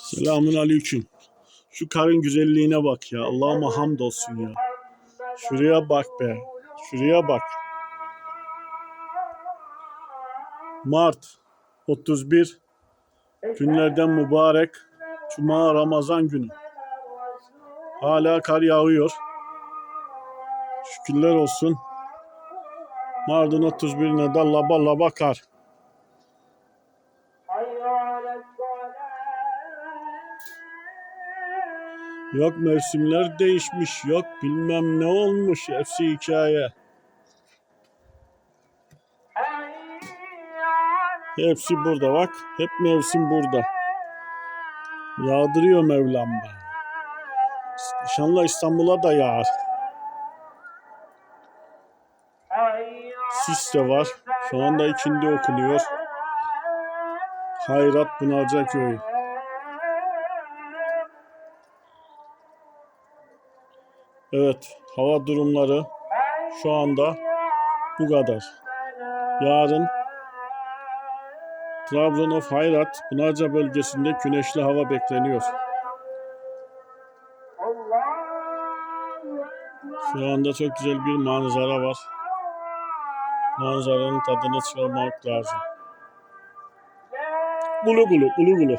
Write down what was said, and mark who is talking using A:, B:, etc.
A: Selamun aleyküm. Şu karın güzelliğine bak ya. Allah'ıma hamdolsun ya. Şuraya bak be. Şuraya bak. Mart 31 günlerden mübarek Cuma Ramazan günü. Hala kar yağıyor. Şükürler olsun. Mardin 31'ine de laba laba kar. Yok mevsimler değişmiş, yok bilmem ne olmuş, hepsi hikaye. Hepsi burada bak, hep mevsim burada. Yağdırıyor Mevlam be. İnşallah İstanbul'a da yağar. Sis de var. Şu anda ikindi okunuyor. Hayrat Pınarca Köyü. Evet, hava durumları şu anda bu kadar. Yarın Trabzon of Hayrat Pınarca bölgesinde güneşli hava bekleniyor. Şu anda çok güzel bir manzara var. Manzaranın tadını çıkarmak lazım. Gulu gulu, gulu gulu.